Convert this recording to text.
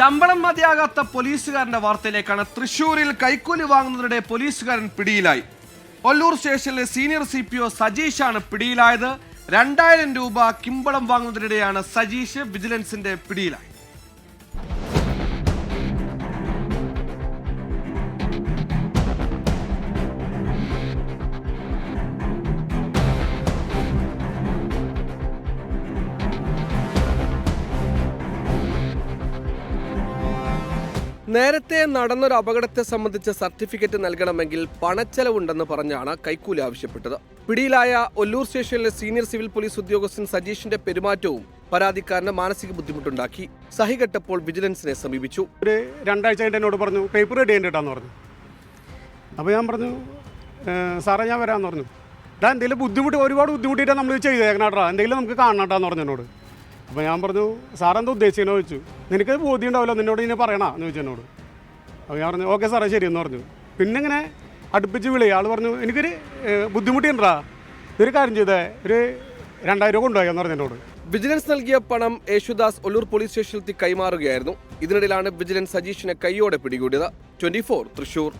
ശമ്പളം മതിയാകാത്ത പോലീസുകാരന്റെ വാർത്തയിലേക്കാണ് തൃശൂരിൽ കൈക്കൂലി വാങ്ങുന്നതിനിടെ പോലീസുകാരൻ പിടിയിലായി. ഒല്ലൂർ സ്റ്റേഷനിലെ സീനിയർ സി പി ഒ സജീഷാണ് പിടിയിലായത്. രണ്ടായിരം രൂപ കിമ്പളം വാങ്ങുന്നതിനിടെയാണ് സജീഷ് വിജിലൻസിന്റെ പിടിയിലായത്. നേരത്തെ നടന്നൊരു അപകടത്തെ സംബന്ധിച്ച സർട്ടിഫിക്കറ്റ് നൽകണമെങ്കിൽ പണച്ചെലവുണ്ടെന്ന് പറഞ്ഞാണ് കൈക്കൂലി ആവശ്യപ്പെട്ടത്. പിടിയിലായ ഒല്ലൂർ സ്റ്റേഷനിലെ സീനിയർ സിവിൽ പോലീസ് ഉദ്യോഗസ്ഥൻ സജീഷിന്റെ പെരുമാറ്റവും പരാതിക്കാരന് മാനസിക ബുദ്ധിമുട്ടുണ്ടാക്കി. സഹികെട്ടപ്പോൾ വിജിലൻസിനെ സമീപിച്ചു. ഒരു രണ്ടാഴ്ച എന്നോട് പറഞ്ഞു പേപ്പർ റെഡി ചെയ്തിട്ടാന്ന് പറഞ്ഞു. അപ്പോൾ ഞാൻ പറഞ്ഞു "ഏ, സാറേ ഞാൻ വരാമെന്ന് പറഞ്ഞു. ഡാ എന്തെങ്കിലും ബുദ്ധിമുട്ട് ഒരുപാട് ബുദ്ധിമുട്ടിയിട്ടാണ് നമ്മൾ ചെയ്തേക്കണാട്ടാ എന്തെങ്കിലും നമുക്ക് കാണണട്ടാന്ന് പറഞ്ഞു എന്നോട്. അപ്പോൾ ഞാൻ പറഞ്ഞു സാറെന്താ ഉദ്ദേശിക്കണോ ചോദിച്ചു. നിനക്ക് ബോധ്യം ഉണ്ടാവില്ല നിന്നോട് ഇനി പറയണോ എന്ന് ചോദിച്ചു എന്നോട്. അപ്പോൾ ഞാൻ പറഞ്ഞു ഓക്കെ സാറേ ശരി എന്ന് പറഞ്ഞു. പിന്നെ ഇങ്ങനെ അടുപ്പിച്ച് വിളി. ആൾ പറഞ്ഞു എനിക്കൊരു ബുദ്ധിമുട്ടിയുണ്ടാ. ഒരു കാര്യം ചെയ്തേ ഒരു രണ്ടായിരം രൂപ കൊണ്ടുപോയി എന്ന് പറഞ്ഞു എന്നോട്. വിജിലൻസ് നൽകിയ പണം യേശുദാസ് ഒല്ലൂർ പോലീസ് സ്റ്റേഷനിലെത്തി കൈമാറുകയായിരുന്നു. ഇതിനിടയിലാണ് വിജിലൻസ് സജീഷിനെ കൈയോടെ പിടികൂടിയത്. Twenty four Thrissur.